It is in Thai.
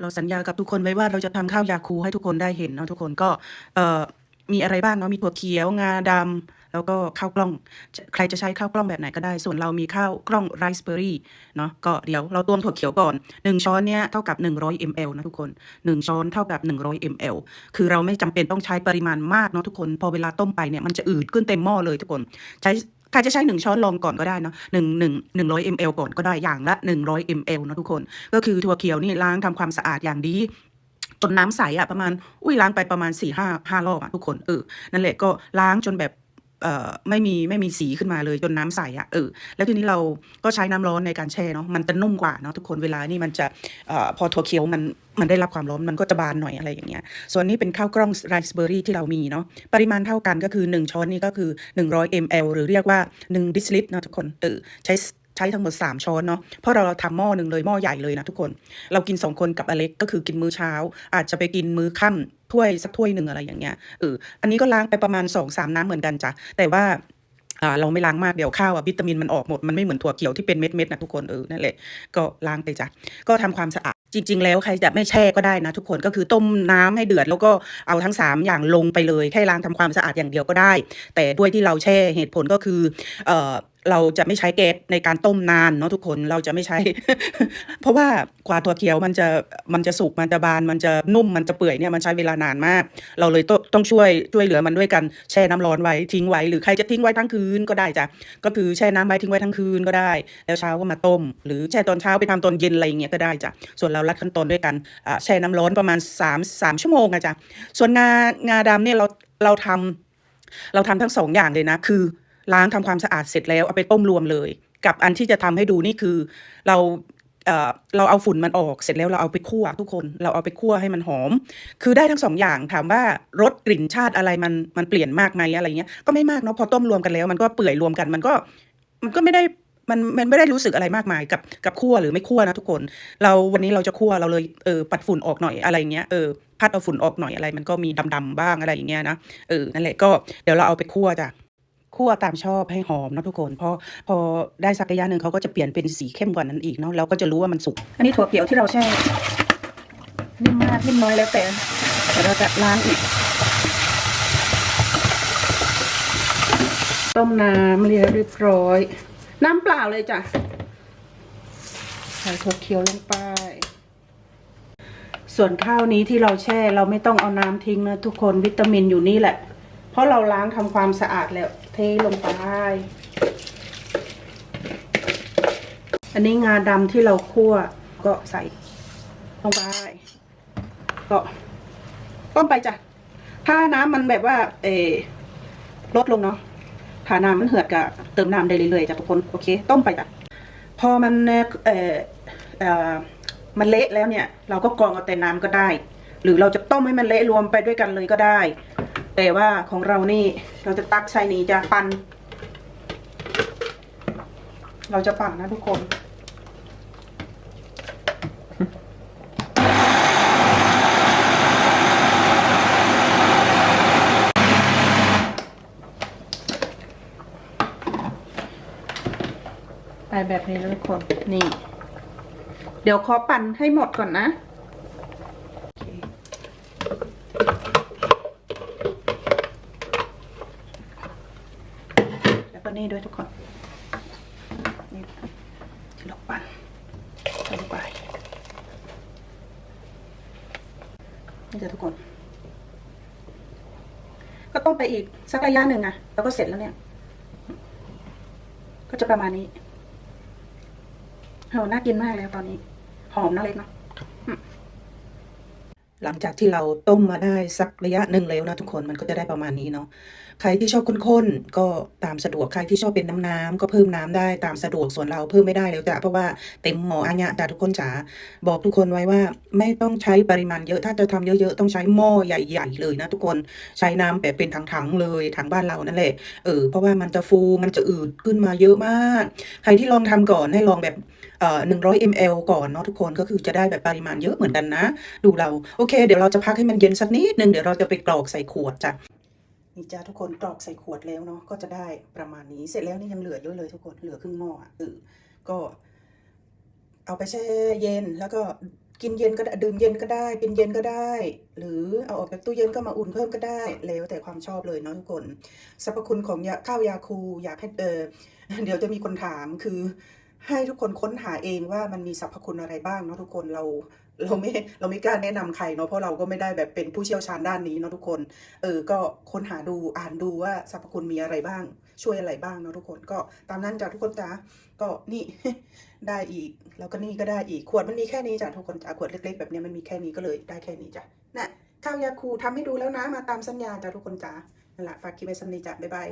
เราสัญญากับทุกคนไว้ว่าเราจะทำข้าวยาคูให้ทุกคนได้เห็นเนาะทุกคนก็เอ่อมีอะไรบ้างเนาะมีถั่วเขียวงาดำแล้วก็ข้าวกล้อง ใครจะใช้ข้าวกล้องแบบไหนก็ได้ ส่วนเรามีข้าวกล้องไรซ์เบอร์รี่เนาะก็เดี๋ยวเราตวงถั่วเขียวก่อนหนึ่งช้อนเนี้ยเท่ากับ 100 ml นะทุกคนหนึ่งช้อนเท่ากับ 100 ml คือเราไม่จำเป็นต้องใช้ปริมาณมากเนาะทุกคน พอเวลาต้มไปเนี่ยมันจะอืดขึ้นเต็มหม้อเลยทุกคนใช้ ใครจะใช้หนึ่งช้อนลองก่อนก็ได้เนาะหนึ่งหนึ่งหนึ่งร้อยมลก่อนก็ได้อย่างละหนึ่งร้อยมลนะทุกคน ก็คือถั่วเขียวนี่ล้างทำความสะอาดอย่างดีจนน้ำใสอะประมาณ อุ้ยล้างไปประมาณสี่ห้าห้ารอบอะทุกคนเออนั่นแหละก็ล้างจนแบบ ไม่มีไม่มีสีขึ้นมาเลยจนน้ำใสอะเออแล้วทีนี้เราก็ใช้น้ำร้อนในการแช่เนาะมันจะนุ่มกว่าเนาะทุกคนเวลานี่มันจะออพอถั่วเขียวมันมันได้รับความร้อนมันก็จะบานหน่อยอะไรอย่างเงี้ยส่วนนี้เป็นข้าวกล้องไรซ์เบอร์รี่ที่เรามีเนาะปริมาณเท่ากันก็คือ 1 ช้อนนี่ก็คือ 100 ml หรือเรียกว่า1ดิสลิตรนะทุกคนเออใช้ ช้ทั้งหมด 3 ช้อนเนาะเพราะเราเราทำหม้อหนึ่งเลยหม้อใหญ่เลยนะทุกคน เรากิน 2 คนกับอเล็กก็คือกินมื้อเช้า อาจจะไปกินมื้อค่ำถ้วยสักถ้วยหนึ่งอะไรอย่างเงี้ยเอออันนี้ก็ล้างไปประมาณ 2-3 น้ำเหมือนกันจ้ะแต่ว่าอ่าเราไม่ล้างมากเดี๋ยวข้าวอะวิตามินมันออกหมด มันไม่เหมือนถั่วเขียวที่เป็นเม็ดๆนะทุกคนเออนั่นแหละก็ล้างไปจ้ะก็ทำความสะอาดจริง ๆ แล้วใครจะไม่แช่ก็ได้นะทุกคนก็คือต้มน้ำให้เดือดแล้วก็เอาทั้งสามอย่างลงไปเลยแค่ล้างทำความสะอาดอย่างเดียวก็ได้ แต่ด้วยที่เราแช่เหตุผลก็คือเอ่อ เราจะไม่ใช้แก๊สในการต้มนานเนาะทุกคนเราจะไม่ใช้ เพราะว่ากว่าถั่วเขียวมันจะมันจะสุกมันจะบานมันจะนุ่มมันจะเปื่อยเนี่ยมันใช้เวลานานมาก เราเลยต้องต้องช่วยช่วยเหลือมันด้วยกันแช่น้ำร้อนไว้ทิ้งไว้หรือใครจะทิ้งไว้ทั้งคืนก็ได้จ้ะก็คือแช่น้ำไว้ทิ้งไว้ทั้งคืนก็ได้ แล้วเช้าก็มาต้ม หรือแช่ตอนเช้าไปทำตอนเย็นอะไรอย่างเงี้ยก็ได้จ้ะส่วนเรารัดขั้นตอนด้วยกันแช่น้ำร้อนประมาณ3 3ชั่วโมงอะจ้ะส่วนงางาดำเนี่ยเราเราทำเราทำทั้งสองอย่างเลยนะ คือ ล้างทำความสะอาดเสร็จแล้วเอาไปต้มรวมเลย กับอันที่จะทำให้ดูนี่คือ เราเออเราเอาฝุ่นมันออกเสร็จแล้วเราเอาไปคั่วทุกคนเราเอาไปคั่วให้มันหอม คือได้ทั้งสองอย่างถามว่ารสกลิ่นชาติอะไรมันมันเปลี่ยนมากไหมอะไรเงี้ยก็ไม่มากเนาะพอต้มรวมกันแล้ว มันก็เปื่อยรวมกันมันก็มันก็ไม่ได้มันมันไม่ได้รู้สึกอะไรมากมายกับกับคั่วหรือไม่คั่วนะทุกคน เราวันนี้เราจะคั่วเราเลยเออปัดฝุ่นออกหน่อยอะไรเงี้ยเออพัดเอาฝุ่นออกหน่อยอะไร มันก็มีดำๆบ้างอะไรอย่างเงี้ยนะเออนั่นแหละก็เดี๋ยวเราเอาไปคั่วจ้ะ คั่วตามชอบให้หอมนะทุกคนพอพอได้สักระยะหนึ่งเขาก็จะเปลี่ยนเป็นสีเข้มกว่านั้นอีกเนาะเราก็จะรู้ว่ามันสุกอันนี้ถั่วเขียวที่เราแช่นิ่มมากนิ่มน้อยแล้วแต่เดี๋ยวเราจะล้างอีกต้มน้ำเรียบร้อย น้ำเปล่าเลยจ้ะใส่ถั่วเขียวลงไป ส่วนข้าวนี้ที่เราแช่เราไม่ต้องเอาน้ำทิ้งนะทุกคนวิตามินอยู่นี่แหละ ราะเราล้างทำความสะอาดแล้ว เทลงไป อันนี้งาดำที่เราคั่วก็ใส่ลงไปก็ต้มไปจ้ะ ถ้าน้ำมันแบบว่า เออลดลงเนาะถ้าน้ำมันเหือดก็เติมน้ำได้เรื่อยๆจ้ะทุกคน โอเค ต้มไปจ้ะ พอมันเออเอ่อเอ่อมันเละแล้วเนี่ย เราก็กรองเอาแต่น้ำก็ได้ หรือเราจะต้มให้มันเละรวมไปด้วยกันเลยก็ได้ แต่ว่าของเรานี่เราจะตักใส่นี้จะปั่นเราจะปั่นนะทุกคน ไปแบบนี้นะทุกคน นี่ เดี๋ยวขอปั่นให้หมดก่อนนะโอเคแล้ว ก็นี่ด้วยทุกคนนี่ที่เราปั่นลงไปนี่จะทุกคน ก็ต้มไปอีกสักระยะหนึ่งอะแล้วก็เสร็จแล้วเนี่ย ก็จะประมาณนี้โหน่ากินมากเลยตอนนี้ หอมนะเล็กเนาะ หลังจากที่เราต้มมาได้สักระยะหนึ่งแล้วนะทุกคนมันก็จะได้ประมาณนี้เนาะใครที่ชอบข้นๆก็ตามสะดวกใครที่ชอบเป็นน้ำน้ำก็เพิ่มน้ำได้ตามสะดวกส่วนเราเพิ่มไม่ได้แล้วจ้ะเพราะว่าเต็มหม้ออันเนี้ยจ้ะทุกคนจ๋าบอกทุกคนไว้ว่าไม่ต้องใช้ปริมาณเยอะถ้าจะทำเยอะๆต้องใช้หม้อใหญ่ๆเลยนะทุกคนใช้น้ำแบบเป็นถังๆเลยถังบ้านเรานั่นแหละเออเพราะว่ามันจะฟูมันจะอืดขึ้นมาเยอะมาก ใครที่ลองทำก่อนให้ลองแบบ เอ่อ100 ml ก่อนเนาะทุกคนก็คือจะได้แบบปริมาณเยอะเหมือนกันนะ ดูเราโอเค เดี๋ยวเราจะพักให้มันเย็นสักนิดนึงเดี๋ยวเราจะไปกรอกใส่ขวดจ้ะนี่จ้าทุกคนกรอกใส่ขวดแล้วเนาะก็จะได้ประมาณนี้เสร็จแล้วนี่ยังเหลือเยอะเลยทุกคนเหลือครึ่งหม้ออะเออก็ เอาไปแช่เย็นแล้วก็กินเย็นก็ได้ดื่มเย็นก็ได้กินเย็นก็ได้ หรือเอาออกจากตู้เย็นก็มาอุ่นเพิ่มก็ได้ แล้วแต่ความชอบเลยเนาะทุกคนสรรพคุณของยาข้าวยาคูอยากให้เออเดี๋ยวจะมีคนถามคือ ให้ทุกคนค้นหาเองว่ามันมีสรรพคุณอะไรบ้างเนาะทุกคนเราเราไม่เราไม่กล้าแนะนำใครเนาะเพราะเราก็ไม่ได้แบบเป็นผู้เชี่ยวชาญด้านนี้เนาะทุกคน เออ ก็ค้นหาดูอ่านดูว่าสรรพคุณมีอะไรบ้าง ช่วยอะไรบ้างเนาะทุกคนก็ตามนั้นจ้ะทุกคนจ้าก็นี่ได้อีก แล้วก็นี่ก็ได้อีกขวดมันมีแค่นี้จ้ะทุกคนจ้ะขวดเล็ก ๆ แบบนี้มันมีแค่นี้ก็เลยได้แค่นี้จ้ะน่ะข้าวยาคูทำให้ดูแล้วนะมาตามสัญญาจ้ะทุกคนจ้านั่นแหละฝากคลิปไว้สักนิดจ้ะบ๊ายบาย